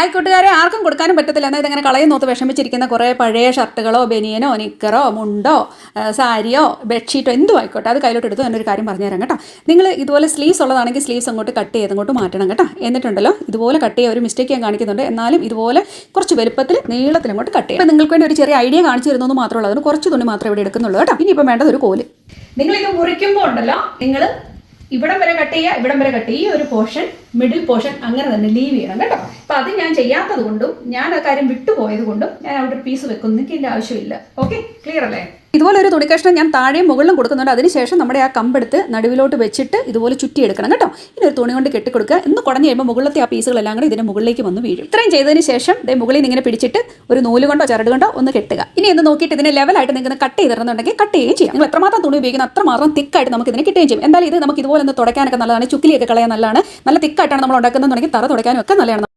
Hi കൂട്ടുകാരെ ആർക്കും കൊടുക്കാനും പറ്റത്തില്ല. എന്നാൽ ഇതങ്ങനെ കളയും നോത്ത് വിഷമിച്ചിരിക്കുന്ന കുറേ പഴയ ഷർട്ടുകളോ ബനിയനോ നിക്കറോ മുണ്ടോ സാരിയോ ബെഡ്ഷീറ്റോ എന്തും ആയിക്കോട്ടെ അത് കയ്യിലോട്ട് എടുത്തു എന്നൊരു കാര്യം പറഞ്ഞു തരാം കേട്ടോ. നിങ്ങൾ ഇതുപോലെ സ്ലീവ്സ് ഉള്ളതാണെങ്കിൽ സ്ലീവ്സ് അങ്ങോട്ട് കട്ട് ചെയ്ത് അങ്ങോട്ട് മാറ്റണം കേട്ടോ. എന്നിട്ടുണ്ടല്ലോ ഇതുപോലെ കട്ട് ചെയ്യുക ഒരു മിസ്റ്റേക്ക് ഞാൻ കാണിക്കുന്നുണ്ട്. എന്നാലും ഇതുപോലെ കുറച്ച് വലുപ്പത്തിൽ നീളത്തിൽ അങ്ങോട്ട് കട്ട് ചെയ്യാം. നിങ്ങൾക്ക് വേണ്ടി ഒരു ചെറിയ ഐഡിയ കാണിച്ചു തരുന്നത് മാത്രമേ ഉള്ളൂ. അതിന് കുറച്ച് തുണി മാത്രമേ ഇവിടെ എടുക്കുന്നുള്ളൂ കേട്ടോ. ഇനിയിപ്പോൾ വേണ്ടത് ഒരു കോൽ. നിങ്ങൾ ഇത് മുറിക്കുമ്പോൾ ഉണ്ടല്ലോ നിങ്ങൾ ഇവിടം വരെ കട്ട് ചെയ്യുക ഇവിടം വരെ കട്ട് ചെയ്യുക. ഈ ഒരു പോർഷൻ മിഡിൽ പോർഷൻ അങ്ങനെ തന്നെ ലീവ് ചെയ്യണം കേട്ടോ. അപ്പം അത് ഞാൻ ചെയ്യാത്തത് കൊണ്ടും ഞാൻ ആ കാര്യം വിട്ടുപോയത് കൊണ്ടും ഞാൻ അവിടെ ഒരു പീസ് വെക്കുന്നു. ആവശ്യമില്ല. ഓക്കെ ക്ലിയർ അല്ലേ? ഇതുപോലെ ഒരു തുണിക്കഷ്ണം ഞാൻ താഴെയും മുകളിലും കൊടുക്കുന്നുണ്ട്. അതിനുശേഷം നമ്മുടെ ആ കമ്പെടുത്ത് നടുവിലോട്ട് വെച്ചിട്ട് ഇതുപോലെ ചുറ്റി എടുക്കണം കേട്ടോ. ഇനി ഒരു തുണി കൊണ്ട് കെട്ടിക്കൊടുക്കുക. എന്ന് കുടഞ്ഞു കഴിയുമ്പോൾ മുകളിലത്തെ ആ പീസുകളെല്ലാം കൂടി ഇതിന്റെ മുകളിലേക്ക് വന്ന് വീഴും. ഇത്രയും ചെയ്തതിന് ശേഷം ഇതേ മുകളിൽ നിന്ന് ഇങ്ങനെ പിടിച്ചിട്ട് ഒരു നൂൽ കൊണ്ടോ ചരട് കൊണ്ടോ ഒന്ന് കെട്ടുക. ഇനി എന്ന് നോക്കിയിട്ട് ഇതിനെ ലെവലായിട്ട് നിങ്ങൾക്ക് കട്ട് ചെയ്തിരുന്നുണ്ടെങ്കിൽ കട്ട് ചെയ്യുകയും ചെയ്യാം. നിങ്ങൾ എത്രമാത്രം തുണി ഉപയോഗിക്കുന്ന അത്രമാത്രം തിക്കായിട്ട് നമുക്ക് ഇതിനെ കിട്ടുകയും ചെയ്യും. എന്തായാലും ഇത് നമുക്ക് ഇതുപോലെ ഒന്ന് തുടയ്ക്കാനൊക്കെ നല്ലതാണ്. ചുക്കിലിയൊക്കെ കളയാൻ നല്ലതാണ്. നല്ല തിക്കായിട്ടാണ് നമ്മൾ ഉണ്ടാക്കുന്നതെന്നുണ്ടെങ്കിൽ തറ തുടയ്ക്കാനും ഒക്കെ നല്ലതാണ്.